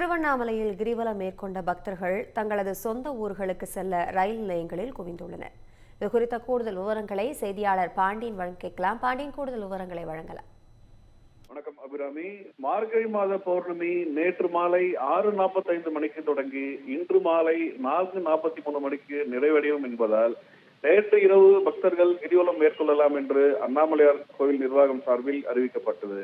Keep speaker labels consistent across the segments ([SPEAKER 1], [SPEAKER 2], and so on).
[SPEAKER 1] திருவண்ணாமலையில் கிரிவலம் மேற்கொண்ட பக்தர்கள் தங்களது சொந்த ஊர்களுக்கு செல்ல ரயில் நிலையங்களில் குவிந்துள்ளனர். இது குறித்த கூடுதல் விவரங்களை செய்தியாளர் பாண்டியன் வழங்க கேட்கலாம். பாண்டியன் கூடுதல் விவரங்களை வழங்கலாம்.
[SPEAKER 2] வணக்கம் அபிராமி. மார்கழி மாத பௌர்ணமி நேற்று மாலை ஆறு நாற்பத்தைந்து மணிக்கு தொடங்கி இன்று மாலை நான்கு நாற்பத்தி மூணு மணிக்கு நிறைவடையும் என்பதால் நேற்று இரவு பக்தர்கள் கிரிவலம் மேற்கொள்ளலாம் என்று அண்ணாமலையார் கோவில் நிர்வாகம் சார்பில் அறிவிக்கப்பட்டது.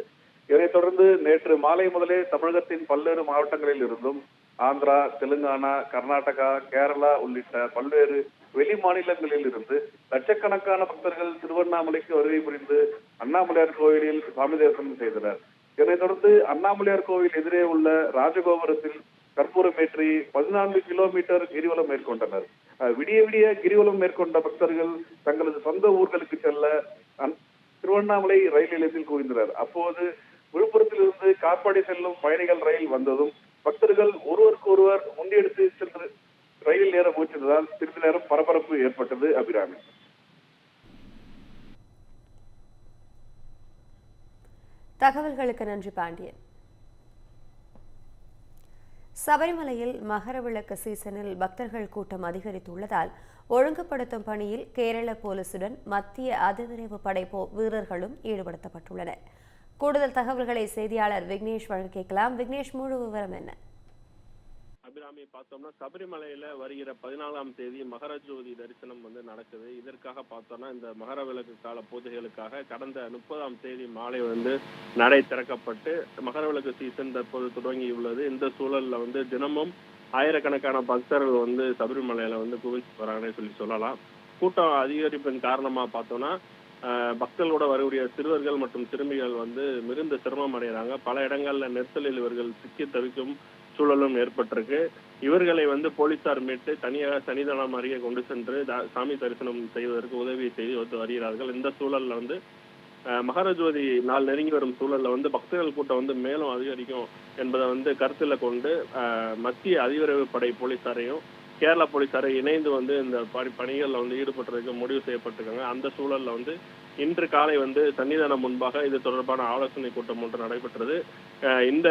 [SPEAKER 2] இதனைத் தொடர்ந்து நேற்று மாலை முதலே தமிழகத்தின் பல்வேறு மாவட்டங்களில் இருந்தும் ஆந்திரா தெலுங்கானா கர்நாடகா கேரளா உள்ளிட்ட பல்வேறு வெளி மாநிலங்களில் இருந்து லட்சக்கணக்கான பக்தர்கள் திருவண்ணாமலைக்கு வருகை புரிந்து அண்ணாமலையார் கோவிலில் சுவாமி தரிசனம் செய்தனர். இதனைத் தொடர்ந்து அண்ணாமலையார் கோவில் எதிரே உள்ள ராஜகோபுரத்தில் கற்பூரமேற்றி பதினான்கு கிலோமீட்டர் கிரிவலம் மேற்கொண்டனர். விடிய விடிய கிரிவலம் மேற்கொண்ட பக்தர்கள் தங்களது சொந்த ஊர்களுக்கு செல்ல திருவண்ணாமலை ரயில் நிலையத்தில் குவிந்தனர். அப்போது விழுப்புரத்திலிருந்து காட்பாடி செல்லும் பயணிகள் ரயில் வந்ததும் பக்தர்கள் ஒருவருக்கு ஒருவர் முண்டியெடுத்து சென்று ரயில் ஏற முயற்சித்ததால் சிறிது நேரம் பரபரப்பு ஏற்பட்டது அபிராமி.
[SPEAKER 1] தகவல்களுக்கு நன்றி பாண்டியன். சபரிமலையில் மகரவிளக்கு சீசனில் பக்தர்கள் கூட்டம் அதிகரித்துள்ளதால் ஒழுங்குபடுத்தும் பணியில் கேரள போலீசுடன் மத்திய அதிவிரைவு படை வீரர்களும் ஈடுபடுத்தப்பட்டுள்ளனர். கூடுதல் தகவல்களை செய்தியாளர் விக்னேஷ் வழங்க கேட்கலாம். விக்னேஷ் முழு விவரம் என்ன?
[SPEAKER 3] அபிராமி பார்த்தோம்னா சபரிமலையில வருகிற பதினாலாம் தேதி மகர ஜோதி தரிசனம் வந்து நடக்குது. இதற்காக பார்த்தோம்னா இந்த மகர விளக்கு கால பூஜைகளுக்காக கடந்த முப்பதாம் தேதி மாலை வந்து நடை திறக்கப்பட்டு மகர விளக்கு சீசன் தற்போது தொடங்கியுள்ளது. இந்த சூழல்ல வந்து தினமும் ஆயிரக்கணக்கான பக்தர்கள் வந்து சபரிமலையில வந்து குவிச்சு வராங்கன்னு சொல்லி சொல்லலாம். கூட்டம் அதிகரிப்பின் காரணமா பார்த்தோம்னா பக்தர்களோட வரக்கூடிய சிறுவர்கள் மற்றும் சிறுமிகள் வந்து மிகுந்த சிரமம் அடைகிறாங்க. பல இடங்கள்ல நெரிசலில் இவர்கள் சிக்கி தவிக்கும் சூழலும் ஏற்பட்டிருக்கு. இவர்களை வந்து போலீசார் மீட்டு தனியாக சன்னிதானம் அருகே கொண்டு சென்று த- சாமி தரிசனம் செய்வதற்கு உதவி செய்து வருகிறார்கள். இந்த சூழல்ல வந்து அஹ், மகர ஜோதி நாள் நெருங்கி வரும் சூழல்ல வந்து பக்தர்கள் கூட்டம் வந்து மேலும் அதிகரிக்கும் என்பதை வந்து கருத்தில் கொண்டு மத்திய அதிவிரைவு படை போலீசாரையும் கேரளா போலீஸாரை இணைந்து வந்து இந்த பணி பணிகள்ல வந்து ஈடுபட்டுறதுக்கு முடிவு செய்யப்பட்டிருக்காங்க. அந்த சூழல்ல வந்து இன்று காலை வந்து சன்னிதானம் முன்பாக இது தொடர்பான ஆலோசனை கூட்டம் ஒன்று நடைபெற்றது. இந்த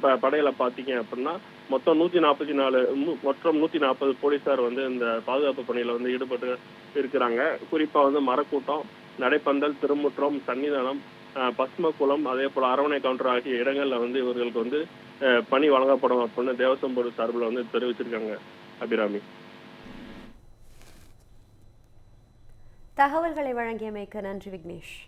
[SPEAKER 3] ப- படையில பாத்தீங்க அப்படின்னா மொத்தம் நூத்தி நாற்பத்தி நாலு மொத்தம் நூத்தி நாற்பது போலீசார் வந்து இந்த பாதுகாப்பு பணியில வந்து ஈடுபட்டு இருக்கிறாங்க. குறிப்பா வந்து மரக்கூட்டம் நடைப்பந்தல் திருமுற்றம் சன்னிதானம் பஸ்மக்குளம் பஸ்மகுளம் அதே போல அரவணை கவுண்டர் ஆகிய இடங்கள்ல வந்து இவர்களுக்கு வந்து பணி வழங்கப்படும் அப்படின்னு தேவசம் போர்டு சார்பில் வந்து தெரிவிச்சிருக்காங்க. அபிராமி.
[SPEAKER 1] தகவல்களை வழங்கியமைக்கு நன்றி விக்னேஷ்.